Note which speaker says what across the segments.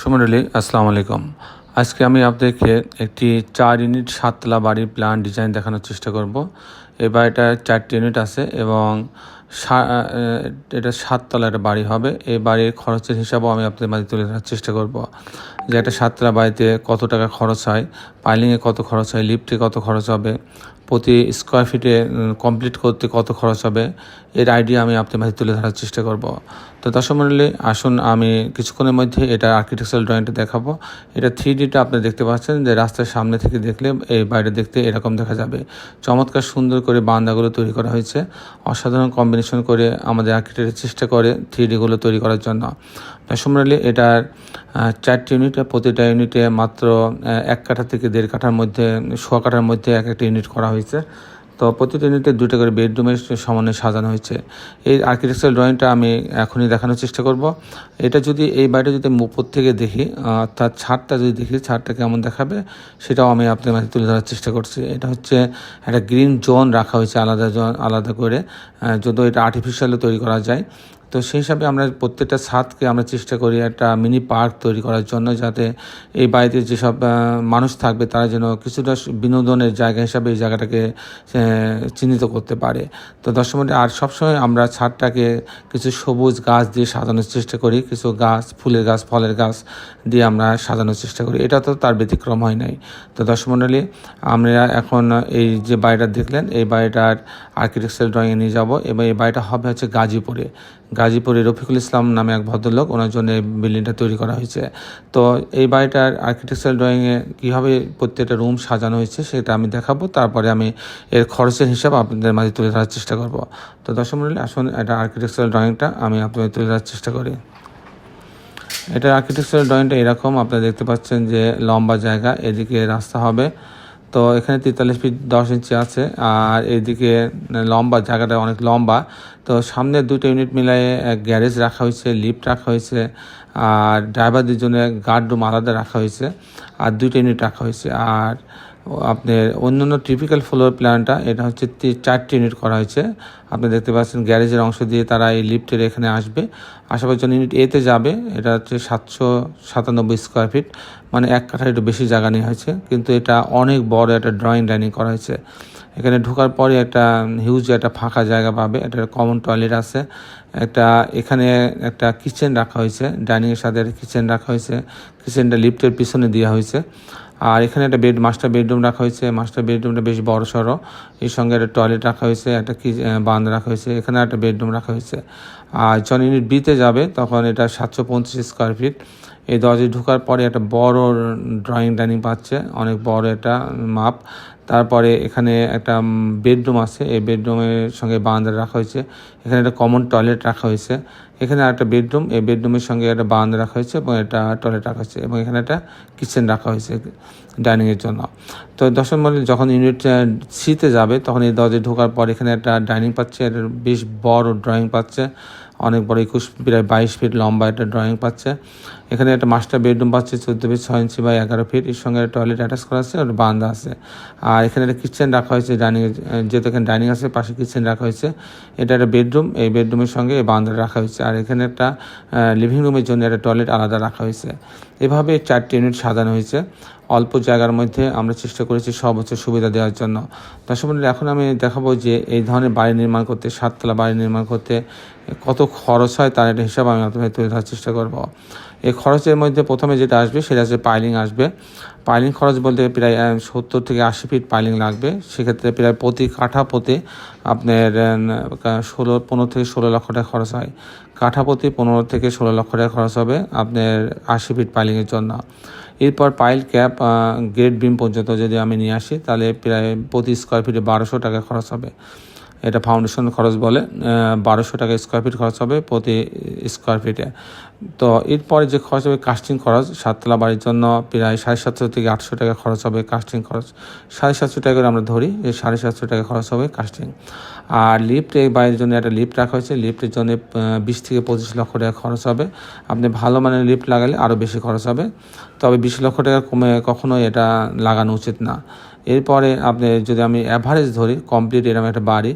Speaker 1: সুমরলি আসসালামু আলাইকুম আজকে আমি আপনাদেরকে একটি চার ইউনিট সাততলা বাড়ির প্ল্যান ডিজাইন দেখানোর চেষ্টা করব। এই বাড়িটা চারটি ইউনিট আছে এবং এটা সাততলা একটা বাড়ি হবে। এই বাড়ির খরচের হিসাবও আমি আপনাদের মাঝে তুলে ধরার চেষ্টা করব। যে একটা সাততলা বাড়িতে কত টাকা খরচ হয়, পাইলিংয়ে কত খরচ হয়, লিফটে কত খরচ হবে প্রতি স্কোয়ার ফিটে কমপ্লিট করতে কত খরচ হবে, এর আইডিয়া আমি আপনার মাঝে তুলে ধরার চেষ্টা করব। তো মণ্ডলী আসুন আমি কিছুক্ষণের মধ্যে এটা আর্কিটেকচারাল ড্রয়িংটা দেখাবো। এটা থ্রি ডিটা আপনি দেখতে পাচ্ছেন যে রাস্তার সামনে থেকে দেখলে এই বাইরে দেখতে এরকম দেখা যাবে। চমৎকার সুন্দর করে বান্দাগুলো তৈরি করা হয়েছে। অসাধারণ কম্বিনেশন করে আমাদের আর্কিটেক্টের চেষ্টা করে থ্রি ডিগুলো তৈরি করার জন্য। দর্শক এটার চারটি ইউনিট প্রতিটা ইউনিটে মাত্র এক কাঠা থেকে দেড় কাঠার মধ্যে সোয়া কাঠার মধ্যে এক একটা ইউনিট করা হয়েছে। তো প্রতিটা ইউনিটে দুটো করে বেডরুমের সমানে সাজানো হয়েছে। এই আর্কিটেকচারাল ড্রয়িংটা আমি এখনই দেখানোর চেষ্টা করব। এটা যদি, এই বাড়িটা যদি উপর থেকে দেখি অর্থাৎ ছাদটা যদি দেখি, ছাদটা কেমন দেখাবে, সেটাও আমি আপনার মাঝে তুলে ধরার চেষ্টা করছি। এটা হচ্ছে একটা গ্রিন জোন রাখা হয়েছে আলাদা জোন আলাদা করে যদিও এটা আর্টিফিশিয়ালে তৈরি করা যায় তো সেই হিসাবে আমরা প্রত্যেকটা ছাদকে আমরা চেষ্টা করি একটা মিনি পার্ক তৈরি করার জন্য যাতে এই বাড়িতে যেসব মানুষ থাকবে তারা যেন কিছুটা বিনোদনের জায়গা হিসাবে এই জায়গাটাকে চিহ্নিত করতে পারে। তো দর্শক আর সবসময় আমরা ছাদটাকে কিছু সবুজ গাছ দিয়ে সাজানোর চেষ্টা করি, কিছু গাছ, ফুলের গাছ, ফলের গাছ দিয়ে আমরা সাজানোর চেষ্টা করি। এটা তো তার ব্যতিক্রম হয় নাই। তো দর্শক মণ্ডলী আমরা এখন এই যে বাড়িটা দেখলেন, এই বাড়িটার আর্কিটেকচারাল ড্রয়িংয়ে নিয়ে যাব এবং এই বাড়িটা হবে হচ্ছে গাজীপুরে। গাজীপুরে রফিকুল ইসলাম নামে এক ভদ্রলোক, ওনার জন্য এই বিল্ডিংটা তৈরি করা হয়েছে। তো এই বাড়িটার আর্কিটেকচারাল ড্রয়িংয়ে কীভাবে প্রত্যেকটা রুম সাজানো হয়েছে সেটা আমি দেখাবো, তারপরে আমি এর খরচের হিসাব আপনাদের মাঝে তুলে ধরার চেষ্টা করব। তো দর্শক মণ্ডলী, আসুন এটা আর্কিটেকচারাল ড্রয়িংটা আমি আপনাদের তুলে ধরার চেষ্টা করি। এটা আর্কিটেকচারাল ড্রয়িংটা এরকম, আপনারা দেখতে পাচ্ছেন যে লম্বা জায়গা, এদিকে রাস্তা হবে। তো এখানে তেতাল্লিশ ফিট দশ ইঞ্চি আছে, আর এদিকে লম্বা, জায়গাটা অনেক লম্বা। তো সামনে দুটো ইউনিট মিলাই গ্যারেজ রাখা হয়েছে লিফট রাখা হয়েছে, আর ড্রাইভারদের জন্য গার্ড রুম আলাদা রাখা হয়েছে, আর দুটো ইউনিট রাখা হয়েছে। আর আপনার অন্যান্য টিপিক্যাল ফ্লোর প্ল্যানটা এটা হচ্ছে চারটি ইউনিট করা হয়েছে। আপনি দেখতে পাচ্ছেন গ্যারেজের অংশ দিয়ে তারা এই লিফটের এখানে আসবে। আসার জন্য ইউনিট এতে যাবে, এটা হচ্ছে সাতশো সাতানব্বই স্কোয়ার ফিট মানে এক কাঠা একটু বেশি জায়গা নেওয়া হয়েছে। কিন্তু এটা অনেক বড় একটা ড্রয়িং ডাইনিং করা হয়েছে। এখানে ঢোকার পরে একটা হিউজ একটা ফাঁকা জায়গা পাবে, একটা কমন টয়লেট আছে, একটা এখানে একটা কিচেন রাখা হয়েছে ডাইনিংয়ের সাথে কিচেন রাখা হয়েছে কিচেনটা লিফটের পিছনে দেওয়া হয়েছে, আর এখানে একটা বেড মাস্টার বেডরুম রাখা হয়েছে মাস্টার বেডরুমটা বেশ বড় সড়ো, এর সঙ্গে একটা টয়লেট রাখা হয়েছে, একটা কি বান্ধ রাখা হয়েছে, এখানে একটা বেডরুম রাখা হয়েছে, আর যখন ইউনিট বিতে যাবে তখন এটা সাতশো পঞ্চাশ স্কোয়ার ফিট এই দরজায় ঢোকার পরে একটা বড় ড্রয়িং ডাইনিং পাচ্ছে, অনেক বড় একটা মাপ। তারপরে এখানে একটা বেডরুম আছে, এই বেডরুমের সঙ্গে বারান্দা রাখা হয়েছে। এখানে একটা কমন টয়লেট রাখা হয়েছে। এখানে একটা বেডরুম, এই বেডরুমের সঙ্গে একটা বারান্দা রাখা হয়েছে এবং একটা টয়লেট রাখা হয়েছে এবং এখানে একটা কিচেন রাখা হয়েছে ডাইনিংয়ের জন্য। তো দশম মডেল যখন ইউনিট সিতে যাবে, তখন এই দরজায় ঢোকার পর এখানে একটা ডাইনিং পাচ্ছে এটা বেশ বড় ড্রয়িং পাচ্ছে। অনেক বড় একুশ, প্রায় বাইশ ফিট লম্বা একটা ড্রয়িং পাচ্ছে। এখানে একটা মাস্টার বেডরুম পাচ্ছে, চোদ্দ ফিট ছয় ইঞ্চি বা এগারো ফিট এর সঙ্গে টয়লেট অ্যাটাচ করা আছে আর বারান্দা আছে। আর এখানে একটা কিচেন রাখা হয়েছে ডাইনিং যেহেতু এখানে ডাইনিং আছে, পাশে কিচেন রাখা হয়েছে। এটা একটা বেডরুম এই বেডরুমের সঙ্গে এই বারান্দা রাখা হয়েছে। আর এখানে একটা লিভিং রুমের জন্য একটা টয়লেট আলাদা রাখা হয়েছে। এভাবে চারটি ইউনিট সাজানো হয়েছে। অল্প জায়গার মধ্যে আমরা চেষ্টা করেছি সব সর্বোচ্চ সুবিধা দেওয়ার জন্য। দর্শক এখন আমি দেখাবো যে এই ধরনের বাড়ি নির্মাণ করতে, সাততলা বাড়ি নির্মাণ করতে কত খরচ হয়, তার একটা হিসাব আমি তুলে ধরার চেষ্টা করব। এই খরচের মধ্যে প্রথমে যেটা আসবে সেটা হচ্ছে পাইলিং আসবে। পাইলিং খরচ বলতে প্রায় সত্তর থেকে আশি ফিট পাইলিং লাগবে। সেক্ষেত্রে প্রায় প্রতি কাঠা প্রতি আপনার ষোলো, পনেরো থেকে ষোলো লক্ষ টাকা খরচ হয়। কাঠা প্রতি পনেরো থেকে ষোলো লক্ষ টাকা খরচ হবে আপনার আশি ফিট পাইলিংয়ের জন্য। এরপর পাইল ক্যাপ গ্রেড বিম পর্যন্ত যদি আমি নিয়ে আসি, তাহলে প্রায় প্রতি স্কোয়ার ফিটে বারোশো টাকা খরচ হবে। এটা ফাউন্ডেশন খরচ বলে বারোশো টাকা স্কোয়ার ফিট খরচ হবে প্রতি স্কোয়ার ফিটে তো এরপরে যে খরচ হবে কাস্টিং খরচ, সাততলা বাড়ির জন্য প্রায় সাড়ে সাতশো থেকে আটশো টাকা খরচ হবে কাস্টিং খরচ। সাড়ে সাতশো টাকা করে আমরা ধরি যে সাড়ে সাতশো টাকা খরচ হবে কাস্টিং আর লিফট এই বাড়ির জন্য একটা লিফট রাখা হয়েছে লিফটের জন্য বিশ থেকে পঁচিশ লক্ষ টাকা খরচ হবে। আপনি ভালো মানের লিফট লাগালে আরও বেশি খরচ হবে। তবে বিশ লক্ষ টাকা কমে কখনোই এটা লাগানো উচিত না। এরপরে আপনি যদি আমি অ্যাভারেজ ধরি কমপ্লিট এরকম একটা বাড়ি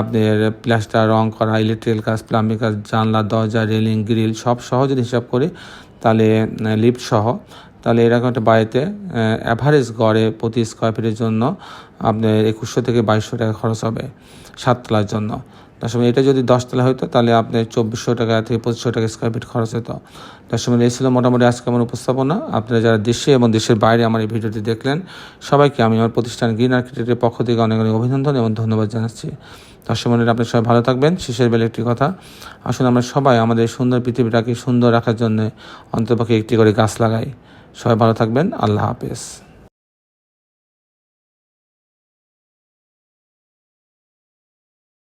Speaker 1: আপনার প্লাস্টার রং করা ইলেকট্রিক্যাল কাজ প্লাম্বিং কাজ, জানলা, দরজা রেলিং গ্রিল সব সহ যদি হিসাব করি, তাহলে লিফট সহ, তাহলে এরকম একটা বাড়িতে অ্যাভারেজ গড়ে প্রতি স্কোয়ার ফিটের জন্য আপনার একুশশো থেকে বাইশশো টাকা খরচ হবে সাততলার জন্য। সময় এটা যদি দশতলা হতো তাহলে আপনার চব্বিশশো টাকা থেকে পঁচিশশো টাকা স্কোয়ার ফিট খরচ হতো সময় এই ছিল মোটামুটি আজকে আমার উপস্থাপনা। আপনারা যারা দেশে এবং দেশের বাইরে আমার এই ভিডিওটি দেখলেন, সবাইকে আমি আমার প্রতিষ্ঠান গ্রিন আর্কিটেক্টের পক্ষ থেকে অনেক অনেক অভিনন্দন এবং ধন্যবাদ জানাচ্ছি। দর্শক মন্ডলী আপনি সবাই ভালো থাকবেন। শেষের বেলা একটি কথা আসলে আমরা সবাই আমাদের সুন্দর পৃথিবীটাকে সুন্দর রাখার জন্য অন্তপক্ষে একটি করে গাছ লাগাই। সবাই ভালো থাকবেন। আল্লাহ হাফেজ।